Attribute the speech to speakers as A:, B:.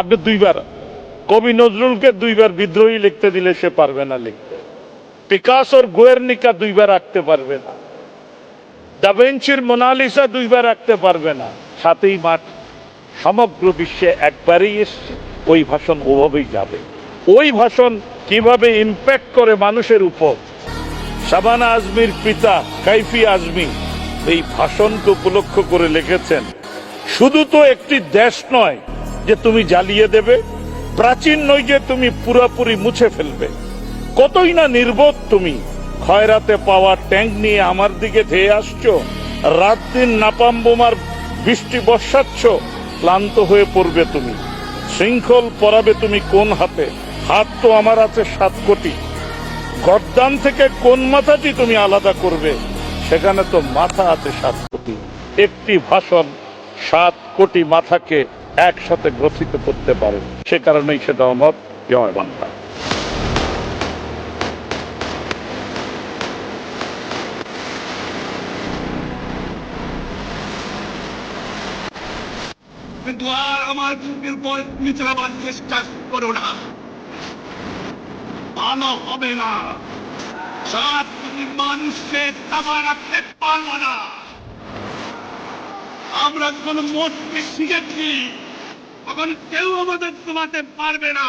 A: আপনি দুইবার। কবি নজরুলকে দুইবার বিদ্রোহী লিখতে দিলে সে পারবে না লিখতে। পিকাসোর গোয়েরনিকা দুইবার আঁকতে পারবে না। দাভেঞ্চির মোনালিসা দুইবার আঁকতে পারবে না। সাতই মাঠ সমগ্র বিশ্বে একবারই এসছে। ওই ভাষণ ওভাবেই যাবে। ওই ভাষণ কীভাবে ইম্প্যাক্ট করে মানুষের উপর? শাবানা আজমির পিতা কাইফি আজমি এই ভাষণকে উপলক্ষ করে লিখেছেন, শুধু তো একটি দেশ নয় যে তুমি জ্বালিয়ে দেবে, প্রাচীন নয় যে তুমি পুরোপুরি মুছে ফেলবে। কতই না নির্বোধ তুমি। খয়রাতে পাওয়া ট্যাঙ্ক নিয়ে আমার দিকে ধেয়ে আসছো, রাত দিন নাপাম বোমার বৃষ্টি বর্ষাচ্ছ, ক্লান্ত হয়ে পড়বে তুমি। শৃঙ্খল পরাবে তুমি কোন হাতে? হাত তো আমার আছে সাত কোটি। গর্দান থেকে কোন মাথাটি তুমি আলাদা করবে? সেখানে তো মাথা আছে সাত কোটি। একটি ভাষণ সাত কোটি মাথাকে একসাথে গ্রথিত করতে পারে। সে কারণেই সেটা অমত জয়
B: আর আমার চেষ্টা করো না। ভালো হবে না। মানুষকে না। আমরা যখন মরতে শিখেছি তখন কেউ আমাদের তোমাতে পারবে না।